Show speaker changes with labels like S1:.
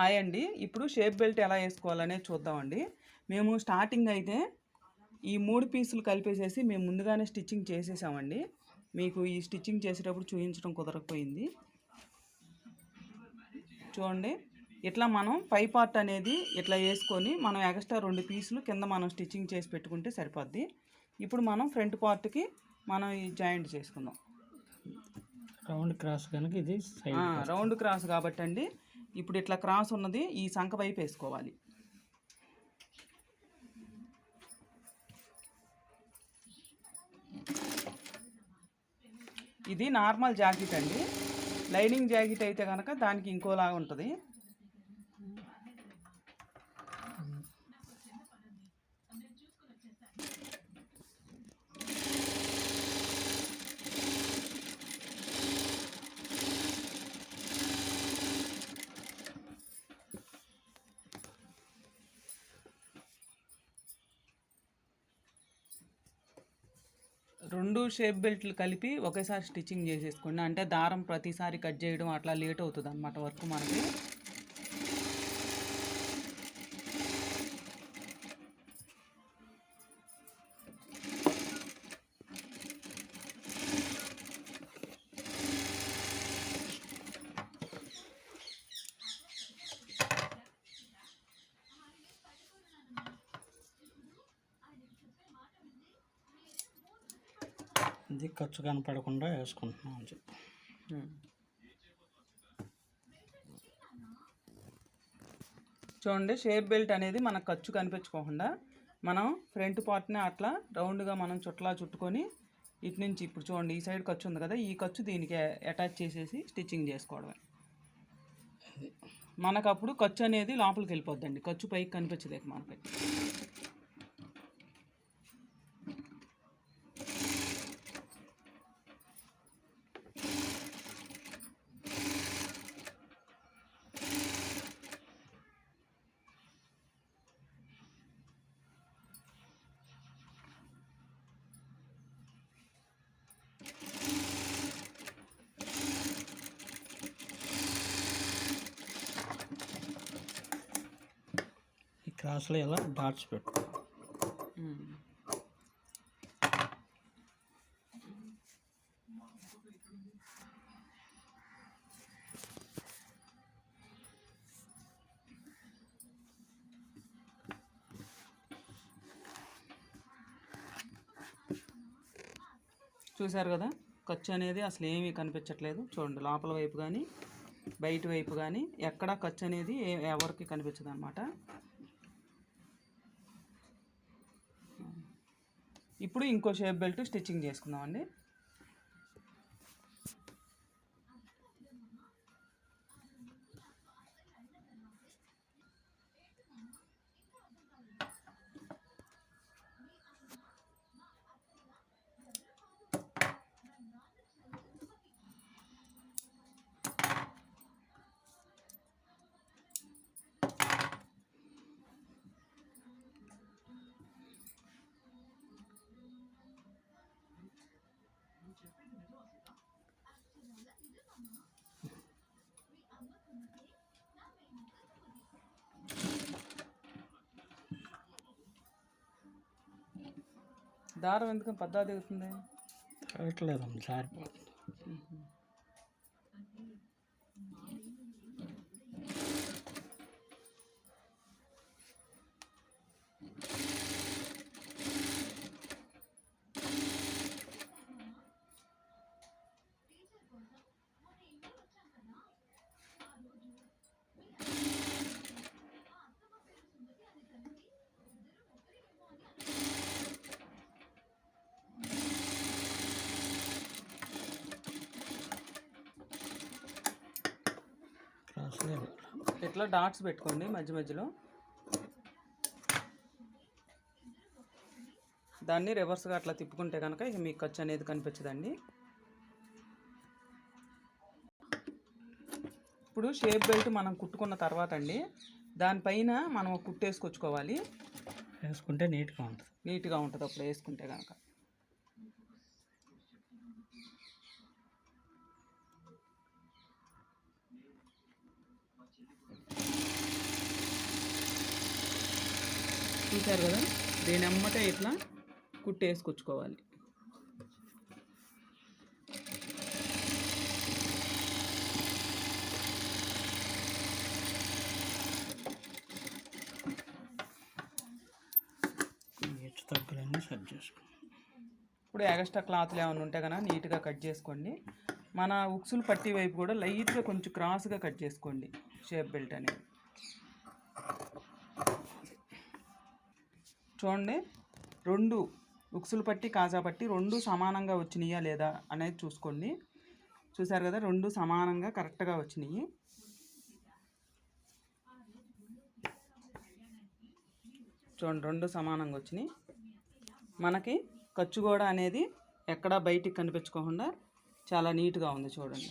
S1: Hi అండి. ఇప్పుడు shape belt ఎలా వేసుకోవాలనేది చూద్దామండి. మేము స్టార్టింగ్ అయితే ఈ మూడు పీసులు కలిపేసేసి మేము ముందుగానే స్టిచ్చింగ్ చేసేసామండి. మీకు ఈ స్టిచ్చింగ్ చేసేటప్పుడు చూపించడం కుదరకపోయింది. చూడండి. ఇట్లా మనం పై పార్ట్ అనేది ఇట్లా వేసుకొని మనం ఎక్స్ట్రా రెండు పీసులు కింద మనం స్టిచ్చింగ్ చేసి పెట్టుకుంటే సరిపోద్ది. ఇప్పుడు మనం ఫ్రంట్ పార్ట్కి మనం ఈ జాయింట్ చేసుకుందాం.
S2: రౌండ్ క్రాస్ కనుక ఇది
S1: రౌండ్ క్రాస్ కాబట్టి అండి ఇప్పుడు ఇట్లా క్రాస్ ఉన్నది ఈ సంఖ వైపు వేసుకోవాలి. ఇది నార్మల్ జాకెట్ అండి. లైనింగ్ జాకెట్ అయితే కనుక దానికి ఇంకోలాగా ఉంటుంది. రెండు షేప్ బెల్ట్లు కలిపి ఒకేసారి స్టిచ్చింగ్ చేసేసుకోండి. అంటే దారం ప్రతిసారి కట్ చేయడం అట్లా లేట్ అవుతుంది అనమాట వర్క్ మనకి.
S2: ఇది ఖర్చు కనపడకుండా వేసుకుంటున్నాం అని చెప్పి.
S1: చూడండి షేప్ బెల్ట్ అనేది మనకు ఖర్చు కనిపించుకోకుండా మనం ఫ్రంట్ పార్ట్ని అట్లా రౌండ్గా మనం చుట్టలా చుట్టుకొని ఇటు నుంచి ఇప్పుడు చూడండి ఈ సైడ్ ఖర్చు ఉంది కదా ఈ ఖర్చు దీనికి అటాచ్ చేసేసి స్టిచ్చింగ్ చేసుకోవడమే. మనకు అప్పుడు ఖర్చు అనేది లోపలికి వెళ్ళిపోద్దండి. ఖర్చు పైకి కనిపించదు మనకి.
S2: క్రాస్లో ఇలా డాట్స్ పెట్టు
S1: చూశారు కదా? ఖర్చు అనేది అసలు ఏమీ కనిపించట్లేదు. చూడండి లోపల వైపు కానీ బయట వైపు కానీ ఎక్కడా ఖర్చు అనేది ఎవరికి కనిపించదు అనమాట ఇప్పుడు ఇంకో షేప్ బెల్ట్ స్టిచ్చింగ్ చేసుకుందామండి. దారం ఎందుకు పద్దా దిగుతుంది
S2: తగ్గట్లేదమ్మ జారిపోతుంది.
S1: ఇట్లా డాట్స్ పెట్టుకోండి మధ్య మధ్యలో. దాన్ని రివర్స్గా అట్లా తిప్పుకుంటే కనుక ఇక మీకు ఖర్చు అనేది కనిపించదండి. ఇప్పుడు షేప్ బెల్ట్ మనం కుట్టుకున్న తర్వాత అండి దానిపైన మనం కుట్టేసుకొచ్చుకోవాలి
S2: వేసుకుంటే నీట్గా ఉంటుంది.
S1: నీట్గా ఉంటుంది అప్పుడు వేసుకుంటే కనుక చూసారు కదా? దీని అమ్మటే ఇట్లా కుట్టేసుకొచ్చుకోవాలి
S2: తగ్గులన్నీ సెట్
S1: ఇప్పుడు ఎగస్ట్రా క్లాత్లు ఏమైనా ఉంటే కనుక నీట్గా కట్ చేసుకోండి. మన ఉక్సులు పట్టి వైపు కూడా లైట్గా కొంచెం క్రాస్గా కట్ చేసుకోండి. షేప్ బెల్ట్ అనేది. చూడండి. రెండు ఉక్సులు పట్టి కాజా పట్టి రెండు సమానంగా వచ్చినాయా లేదా అనేది చూసుకోండి. చూసారు కదా రెండు సమానంగా కరెక్ట్గా వచ్చినాయి. చూడండి రెండు సమానంగా వచ్చినాయి. మనకి ఖర్చు కూడా అనేది ఎక్కడా బయటికి కనిపించకుండా చాలా నీట్గా ఉంది చూడండి.